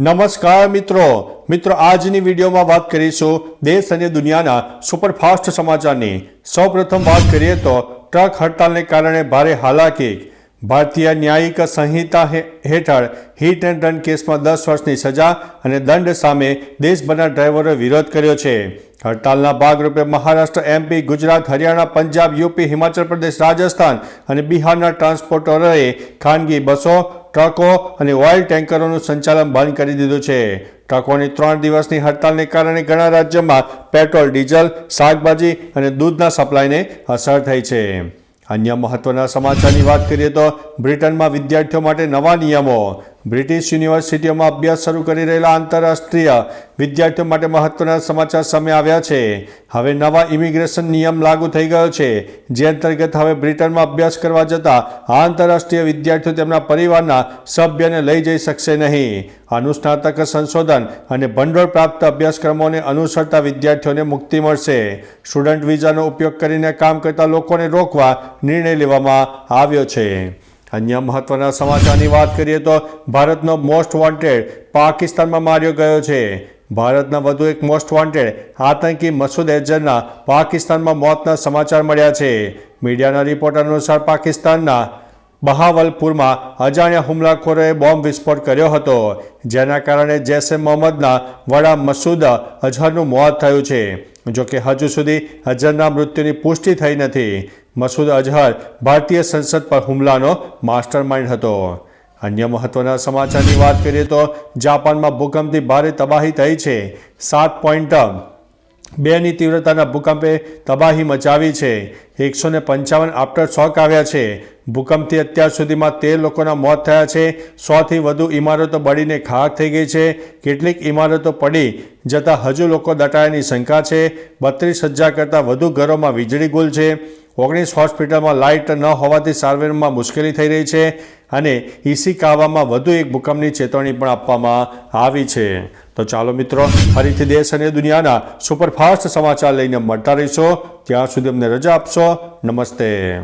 નમસ્કાર મિત્રો. મિત્રો, આજની વિડીયોમાં વાત કરીશું દેશ અને દુનિયાના સુપરફાસ્ટ સમાચારની. સૌપ્રથમ વાત કરીએ તો ટ્રક હડતાલને કારણે ભારે હાલાકી. ભારતીય ન્યાયિક સંહિતા હેઠળ હિટ એન્ડ રન કેસમાં દસ વર્ષની સજા અને દંડ સામે દેશભરના ડ્રાઈવરોએ વિરોધ કર્યો છે. હડતાલના ભાગરૂપે મહારાષ્ટ્ર, એમપી, ગુજરાત, હરિયાણા, પંજાબ, યુપી, હિમાચલ પ્રદેશ, રાજસ્થાન અને બિહારના ટ્રાન્સપોર્ટરોએ ખાનગી બસો, ટ્રકો અને ઓઇલ ટેન્કરોનું સંચાલન બંધ કરી દીધું છે. ટ્રકોની ત્રણ દિવસની હડતાલને કારણે ઘણા રાજ્યોમાં પેટ્રોલ, ડીઝલ, શાકભાજી અને દૂધના સપ્લાયને અસર થઈ છે. અન્ય મહત્વના સમાચારની વાત કરીએ તો બ્રિટનમાં વિદ્યાર્થીઓ માટે નવા નિયમો. બ્રિટિશ યુનિવર્સિટીઓમાં અભ્યાસ શરૂ કરી રહેલા આંતરરાષ્ટ્રીય વિદ્યાર્થીઓ માટે મહત્વના સમાચાર સામે આવ્યા છે. હવે નવા ઇમિગ્રેશન નિયમ લાગુ થઈ ગયો છે. જે અંતર્ગત હવે બ્રિટનમાં અભ્યાસ કરવા જતા આંતરરાષ્ટ્રીય વિદ્યાર્થીઓ તેમના પરિવારના સભ્યને લઈ જઈ શકશે નહીં. અનુસ્નાતક સંશોધન અને ભંડોળ પ્રાપ્ત અભ્યાસક્રમોને અનુસરતા વિદ્યાર્થીઓને મુક્તિ મળશે. સ્ટુડન્ટ વિઝાનો ઉપયોગ કરીને કામ કરતા લોકોને રોકવા નિર્ણય લેવામાં આવ્યો છે. અન્ય મહત્વના સમાચારની વાત કરીએ તો ભારતનો મોસ્ટ વોન્ટેડ પાકિસ્તાનમાં માર્યો ગયો છે. ભારતના વધુ એક મોસ્ટ વોન્ટેડ આતંકી મસૂદ એઝરના પાકિસ્તાનમાં મોતના સમાચાર મળ્યા છે. મીડિયાના રિપોર્ટ અનુસાર પાકિસ્તાનના બહાવલપુરમાં અજાણ્યા હુમલાખોરોએ બોમ્બ વિસ્ફોટ કર્યો હતો, જેના કારણે જૈશ એ મોહમ્મદના વડા મસૂદ અઝહરનું મોત થયું છે. જોકે હજુ સુધી અઝહરના મૃત્યુની પુષ્ટિ થઈ નથી. મસૂદ અઝહર ભારતીય સંસદ પર હુમલાનો માસ્ટરમાઇન્ડ હતો. અન્ય મહત્વના સમાચારની વાત કરીએ તો જાપાનમાં ભૂકંપથી ભારે તબાહી થઈ છે. સાત પોઈન્ટ બેની તીવ્રતાના ભૂકંપે તબાહી મચાવી છે. એકસો ને પંચાવન આફ્ટર શોક આવ્યા છે. ભૂકંપથી અત્યાર સુધીમાં તેર લોકોના મોત થયા છે. સોથી વધુ ઇમારતો બળીને ખાક થઈ ગઈ છે. કેટલીક ઇમારતો પડી જતાં હજુ લોકો દટાયાની શંકા છે. બત્રીસ હજાર કરતાં વધુ ઘરોમાં વીજળી ગુલ છે. ઓગણીસ હોસ્પિટલમાં લાઇટ ન હોવાથી સારવારમાં મુશ્કેલી થઈ રહી છે અને ઇસિકાવામાં વધુ એક ભૂકંપની ચેતવણી પણ આપવામાં આવી છે. તો ચાલો મિત્રો, ફરીથી દેશ અને દુનિયાના સુપરફાસ્ટ સમાચાર લઈને મળતા રહીશો. ત્યાં સુધી અમને રજા આપશો. નમસ્તે.